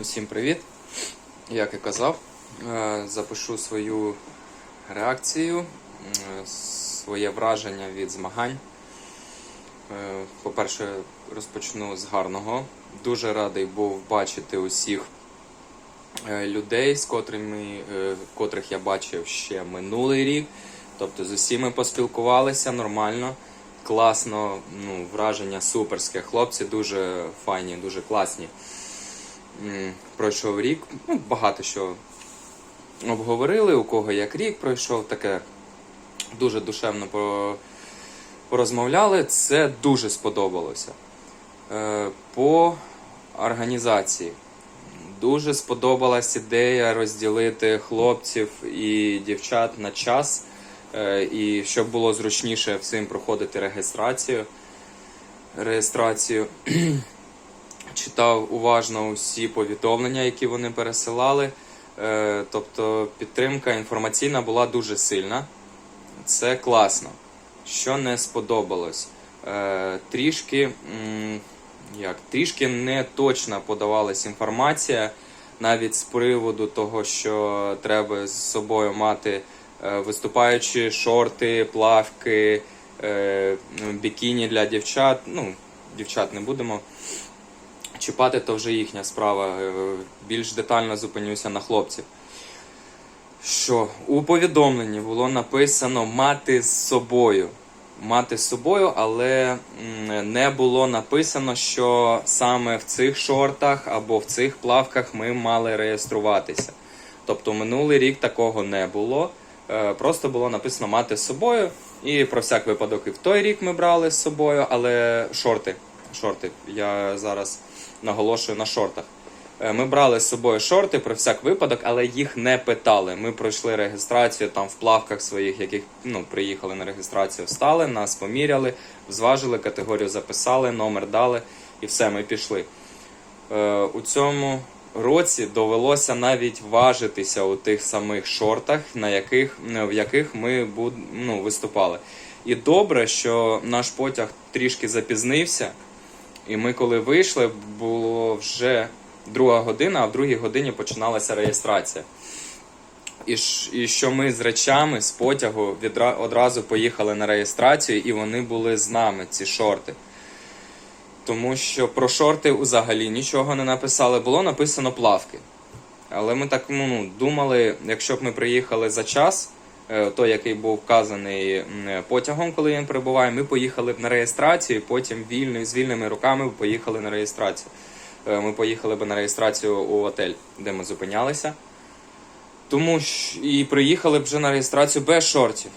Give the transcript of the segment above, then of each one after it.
Усім привіт! Як і казав, е, запишу свою реакцію, е, своє враження від змагань. Е, По-перше, розпочну з гарного. Дуже радий був бачити усіх людей, з котрими, котрих я бачив ще минулий рік. Тобто з усіма поспілкувалися нормально, класно, ну, враження суперське. Хлопці дуже файні, дуже класні. Пройшов рік, ну, багато що обговорили, у кого як рік пройшов, таке дуже душевно порозмовляли. Це дуже сподобалося. Е, По організації. Дуже сподобалась ідея розділити хлопців і дівчат на час, е, і щоб було зручніше всім проходити реєстрацію. Реєстрацію. Читав уважно усі повідомлення, які вони пересилали. Е, Тобто підтримка інформаційна була дуже сильна. Це класно. Що не сподобалось? Е, Трішки, як, трішки не точно подавалась інформація навіть з приводу того, що треба з собою мати е, виступаючі шорти, плавки, бікіні для дівчат. Ну, дівчат не будемо чіпати, то вже їхня справа. Е, Більш детально зупинюся на хлопців. Що у повідомленні було написано мати з собою. Мати з собою, але не було написано, що саме в цих шортах або в цих плавках ми мали реєструватися. Тобто минулий рік такого не було. Е, Просто було написано мати з собою. І про всяк випадок і в той рік ми брали з собою, але шорти. Шорти. Я зараз наголошую на шортах. Е, Ми брали з собою шорти про всяк випадок, але їх не питали. Ми пройшли реєстрацію там в плавках своїх, яких ну, приїхали на реєстрацію, встали, нас поміряли, зважили, категорію записали, номер дали і все, ми пішли. Е, у цьому році довелося навіть важитися у тих самих шортах, на яких, в яких ми буд, ну, виступали. І добре, що наш потяг трішки запізнився. І ми, коли вийшли, було вже друга година, а в другій годині починалася реєстрація. І, і що ми з речами з потягу відра, одразу поїхали на реєстрацію, і вони були з нами, ці шорти. Тому що про шорти взагалі нічого не написали, було написано плавки. Але ми так ну, думали, якщо б ми приїхали за час, той, який був вказаний потягом, коли він прибуває, ми поїхали б на реєстрацію, потім вільно, з вільними руками поїхали на реєстрацію. Е, Ми поїхали б на реєстрацію у готель, де ми зупинялися. Тому і приїхали б вже на реєстрацію без шортів.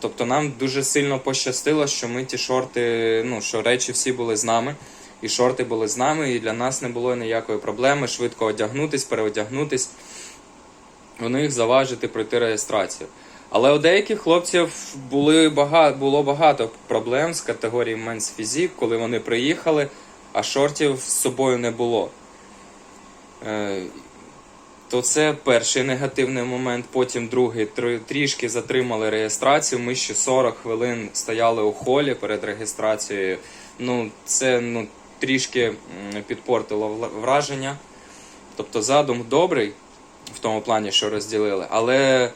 Тобто нам дуже сильно пощастило, що ми ті шорти, ну що речі всі були з нами, і шорти були з нами, і для нас не було ніякої проблеми швидко одягнутись, переодягнутись, у них заважити пройти реєстрацію. Але у деяких хлопців були багато, було багато проблем з категорії Men's Physique, коли вони приїхали, а шортів з собою не було. Е, то це перший негативний момент. Потім другий тр- трішки затримали реєстрацію. Ми ще 40 хвилин стояли у холі перед реєстрацією. Ну, це ну, трішки підпортило враження. Тобто задум добрий в тому плані, що розділили, але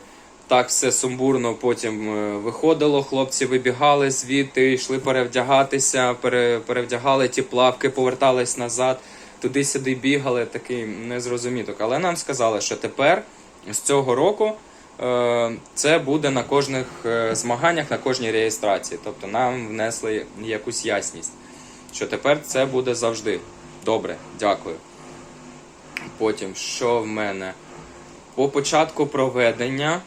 так все сумбурно потім е, виходило. Хлопці вибігали звідти, йшли перевдягатися, пере, перевдягали ті плавки, повертались назад туди-сюди бігали, такий незрозуміток. Але нам сказали, що тепер з цього року е, це буде на кожних е, змаганнях, на кожній реєстрації. Тобто нам внесли якусь ясність, що тепер це буде завжди. Добре, дякую. Потім, що в мене? По початку проведення,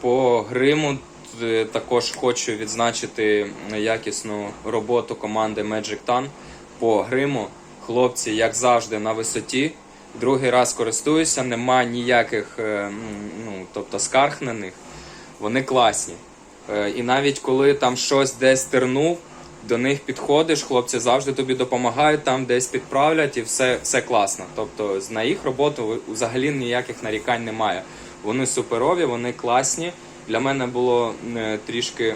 по гриму е, також хочу відзначити якісну роботу команди Magic Tan. По гриму хлопці, як завжди, на висоті. Другий раз користуюся, нема ніяких е, ну, тобто них. Вони класні. Е, І навіть коли там щось десь тернув, до них підходиш, хлопці завжди тобі допомагають, там десь підправлять і все, все класно. Тобто на їх роботу взагалі ніяких нарікань немає. Вони суперові, вони класні. Для мене було е, трішки,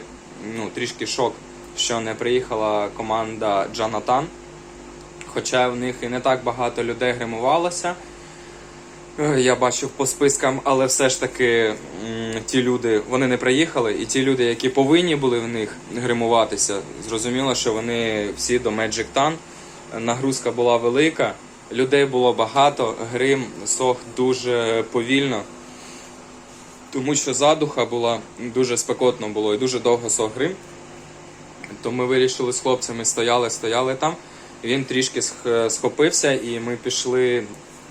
ну, трішки шок, що не приїхала команда Джанатан. хоча в них і не так багато людей гримувалося. Е, Я бачив по спискам, але все ж таки ті люди вони не приїхали, і ті люди, які повинні були в них гримуватися, зрозуміло, що вони всі до Magic Tan. Нагрузка була велика, людей було багато, грим сох дуже повільно, тому що задуха була дуже спекотно було і дуже довго сох грим. То ми вирішили з хлопцями, стояли, стояли там. Він трішки схопився, і ми пішли,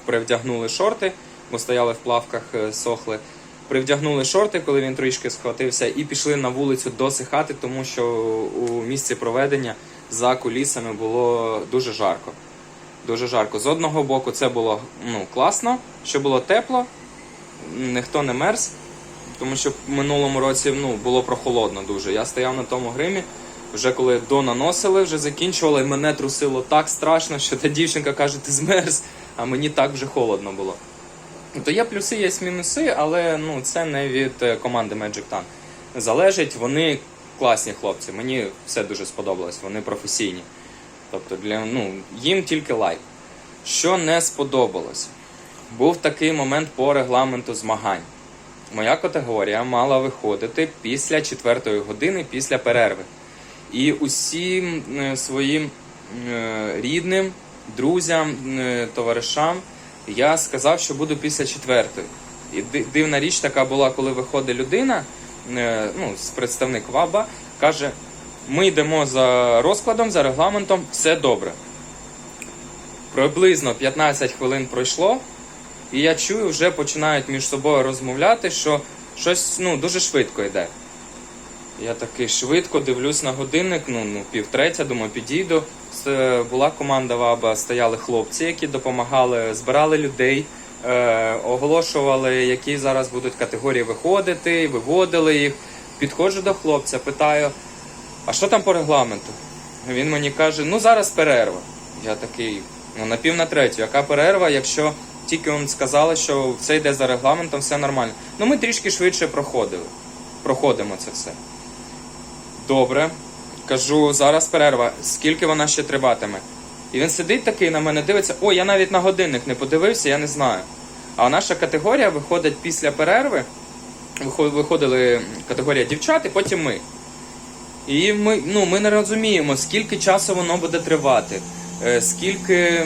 привдягнули шорти, бо стояли в плавках, е, сохли. Привдягнули шорти, коли він трішки схватився, і пішли на вулицю досихати, тому що у місці проведення за кулісами було дуже жарко. Дуже жарко. З одного боку, це було ну, класно, що було тепло, ніхто не мерз, тому що в минулому році ну, було прохолодно дуже. Я стояв на тому гримі, вже коли донаносили, вже закінчували, мене трусило так страшно, що та дівчинка каже, ти змерз, а мені так вже холодно було. То є плюси, є мінуси, але ну, це не від е, команди Magic Tan. Залежить, вони класні хлопці. Мені все дуже сподобалось, вони професійні. Тобто для, ну, їм тільки лайк. Що не сподобалось? Був такий момент по регламенту змагань. Моя категорія мала виходити після четвертої години після перерви. І усім е, своїм е, рідним, друзям, е, товаришам я сказав, що буду після четвертої. І дивна річ така була, коли виходить людина, ну, представник ВАБа, каже: ми йдемо за розкладом, за регламентом, все добре. Приблизно 15 хвилин пройшло, і я чую, вже починають між собою розмовляти, що щось ну, дуже швидко йде. Я такий швидко дивлюсь на годинник, ну, ну півтретя, думаю, підійду. Була команда ВАБА, стояли хлопці, які допомагали, збирали людей, е, оголошували, які зараз будуть категорії виходити, виводили їх. Підходжу до хлопця, питаю, а що там по регламенту? Він мені каже, ну зараз перерва. Я такий, ну на пів на третю, яка перерва, якщо тільки он сказали, що все йде за регламентом, все нормально. Ну ми трішки швидше проходили. Проходимо це все. Добре. Кажу, зараз перерва. Скільки вона ще триватиме? І він сидить такий на мене, дивиться, ой, я навіть на годинник не подивився, я не знаю. А наша категорія виходить після перерви. Виходили категорія дівчат, і потім ми. І ми, ну, ми не розуміємо, скільки часу воно буде тривати, е, скільки,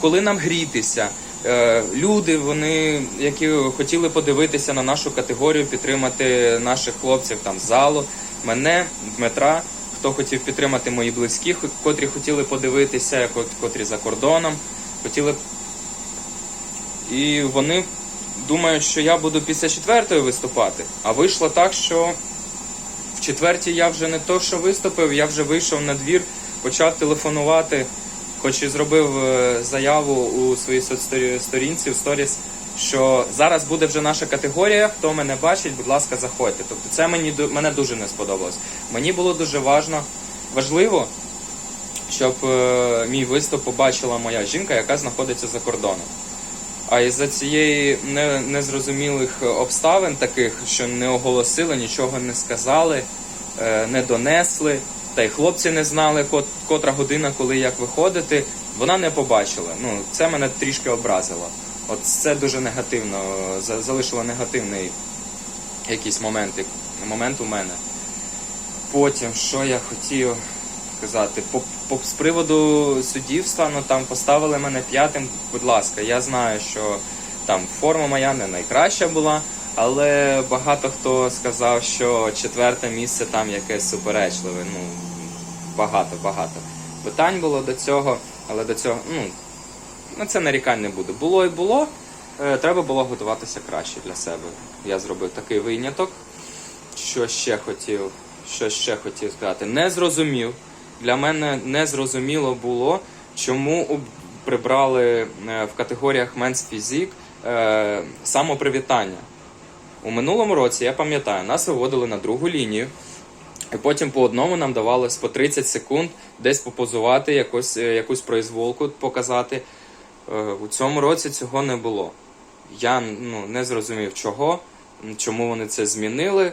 коли нам грітися. Е, Люди, вони, які хотіли подивитися на нашу категорію, підтримати наших хлопців там залу, мене, Дмитра, хто хотів підтримати мої близькі, котрі хотіли подивитися, котрі за кордоном, хотіли. І вони думають, що я буду після четвертої виступати. А вийшло так, що в четвертій я вже не то, що виступив, я вже вийшов на двір, почав телефонувати, хоч і зробив е, заяву у своїй соцсторі- сторінці в сторіс, що зараз буде вже наша категорія. Хто мене бачить, будь ласка, заходьте. Тобто це мені мене дуже не сподобалось. Мені було дуже важно, важливо, щоб е, мій виступ побачила моя жінка, яка знаходиться за кордоном. А із-за цієї незрозумілих обставин, таких, що не оголосили, нічого не сказали, е, не донесли, та й хлопці не знали, котра година, коли як виходити, вона не побачила. Ну, це мене трішки образило. От це дуже негативно, залишило негативний якийсь момент, момент у мене. Потім, що я хотів сказати, по, по з приводу суддівства, ну там поставили мене п'ятим. Будь ласка, я знаю, що там форма моя не найкраща була, але багато хто сказав, що четверте місце там якесь суперечливе. Ну багато, багато питань було до цього, але до цього, ну на це нарікань не буде. Було і було. Е, Треба було готуватися краще для себе. Я зробив такий виняток. Що ще хотів? Що ще хотів сказати? Не зрозумів. Для мене не зрозуміло було, чому прибрали е, в категоріях Men's Physique е, самопривітання. У минулому році, я пам'ятаю, нас виводили на другу лінію, і потім по одному нам давалось по 30 секунд десь попозувати, якусь, е, якусь произволку показати. Е, У цьому році цього не було. Я ну, не зрозумів чого, чому вони це змінили.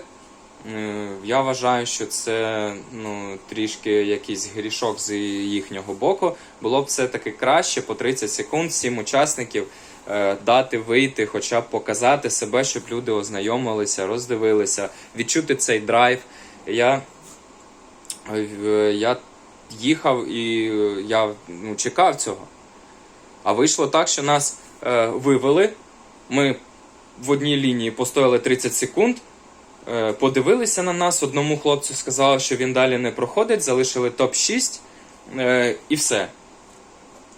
Е, Я вважаю, що це ну, трішки якийсь грішок з їхнього боку. Було б все-таки краще по 30 секунд всім учасників дати вийти, хоча б показати себе, щоб люди ознайомилися, роздивилися, відчути цей драйв. Я, е, я їхав і е, я ну, чекав цього. А вийшло так, що нас е, вивели. Ми в одній лінії постояли 30 секунд. Е, Подивилися на нас, одному хлопцю сказали, що він далі не проходить, залишили топ-6 е, і все.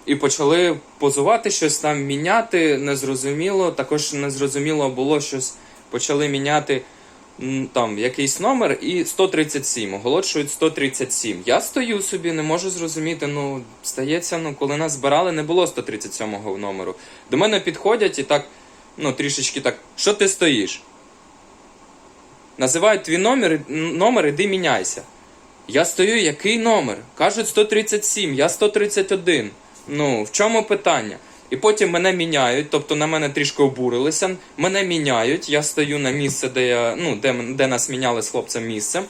І почали позувати, щось там міняти, незрозуміло. Також незрозуміло було щось. Почали міняти там якийсь номер і 137. Оголошують 137. Я стою собі, не можу зрозуміти. Ну, стається, ну, коли нас збирали, не було 137 номеру. До мене підходять і так, ну, трішечки так, що ти стоїш? Називають твій номер, номер, іди міняйся. Я стою, який номер? Кажуть 137, я 131. Ну, в чому питання? І потім мене міняють, тобто на мене трішки обурилися. Мене міняють, я стою на місце, де я, ну, де, де нас міняли з хлопцем місце.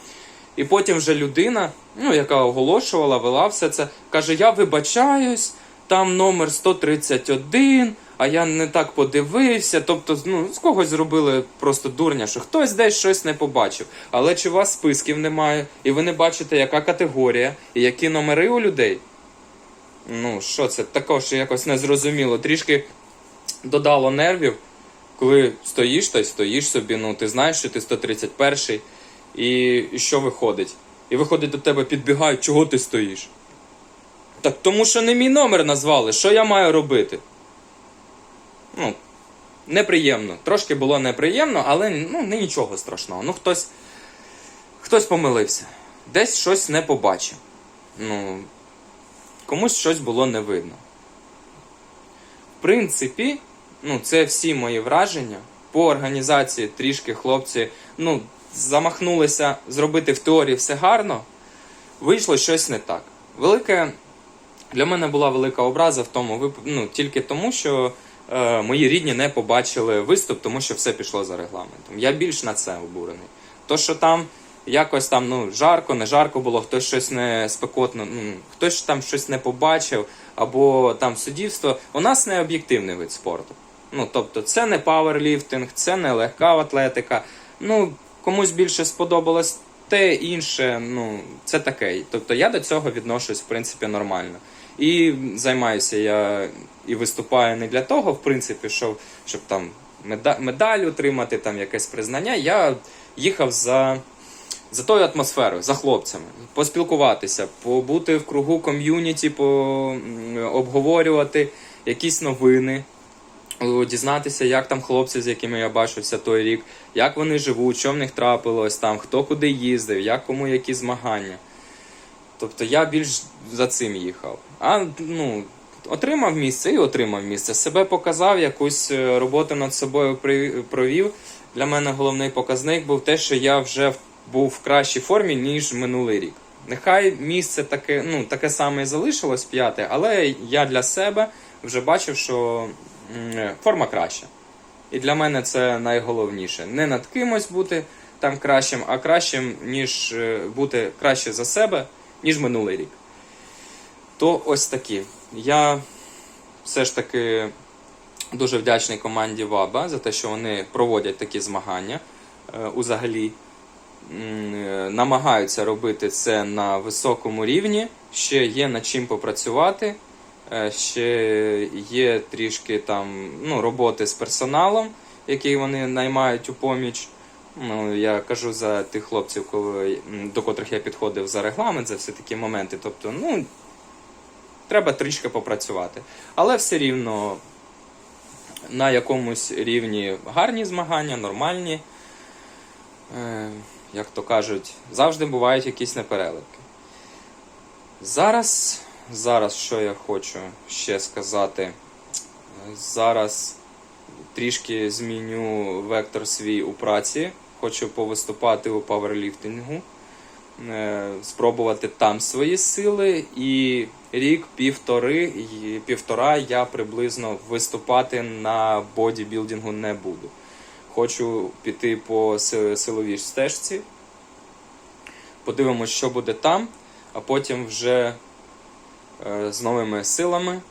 І потім вже людина, ну, яка оголошувала, вела все це, каже: Я вибачаюсь, там номер 131, а я не так подивився. Тобто, ну, з когось зробили просто дурня, що хтось десь щось не побачив. Але чи у вас списків немає, і ви не бачите, яка категорія і які номери у людей? Ну, що це також якось незрозуміло. Трішки додало нервів, коли стоїш та й стоїш собі, ну ти знаєш, що ти 131 і, і що виходить? І виходить до тебе, підбігають, чого ти стоїш? Так тому що не мій номер назвали, що я маю робити? Ну, неприємно. Трошки було неприємно, але ну, не нічого страшного. Ну, хтось, хтось помилився. Десь щось не побачив. Ну, комусь щось було не видно. В принципі, ну, це всі мої враження. По організації трішки хлопці ну, замахнулися зробити в теорії все гарно. Вийшло щось не так. Велике для мене була велика образа в тому, ну, тільки тому, що е, мої рідні не побачили виступ, тому що все пішло за регламентом. Я більш на це обурений. То, що там якось там ну, жарко, не жарко було, хтось щось не спекотно, ну, хтось там щось не побачив, або там суддівство, у нас не об'єктивний вид спорту. Ну, тобто, це не пауерліфтинг, це не легка атлетика. Ну, комусь більше сподобалось те інше, ну, це таке. Тобто я до цього відношусь, в принципі, нормально. І займаюся я і виступаю не для того, в принципі, щоб, щоб там меда- медаль отримати, там якесь признання. Я їхав за, за тою атмосферою, за хлопцями, поспілкуватися, побути в кругу ком'юніті, обговорювати якісь новини. Дізнатися, як там хлопці, з якими я бачився той рік, як вони живуть, що в них трапилось, там, хто куди їздив, як кому які змагання. Тобто я більш за цим їхав. А ну, отримав місце і отримав місце. Себе показав, якусь е, роботу над собою провів. Для мене головний показник був те, що я вже був в кращій формі, ніж минулий рік. Нехай місце таке, ну, таке саме і залишилось п'яте, але я для себе вже бачив, що форма краща. І для мене це найголовніше. Не над кимось бути там кращим, а кращим, ніж е, бути краще за себе, ніж минулий рік. То ось такі. Я все ж таки дуже вдячний команді ВАБА за те, що вони проводять такі змагання е, узагалі. Е, Намагаються робити це на високому рівні. Ще є над чим попрацювати. Е, Ще є трішки там ну, роботи з персоналом, який вони наймають у поміч. Ну, я кажу за тих хлопців, коли, до котрих я підходив за регламент, за всі такі моменти. Тобто, ну, треба трішки попрацювати. Але все рівно на якомусь рівні гарні змагання, нормальні. Як то кажуть, завжди бувають якісь непереливки. Зараз, зараз що я хочу ще сказати? Зараз трішки зміню вектор свій у праці. Хочу повиступати у паверліфтингу, е, спробувати там свої сили. І рік, півтори, півтора я приблизно виступати на бодібілдингу не буду. Хочу піти по силовій стежці, Подивимось, що буде там, а потім вже е, з новими силами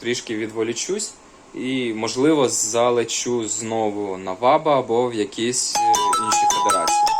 трішки відволічусь і, можливо, залечу знову на ВАБА або в якісь е, інші федерації.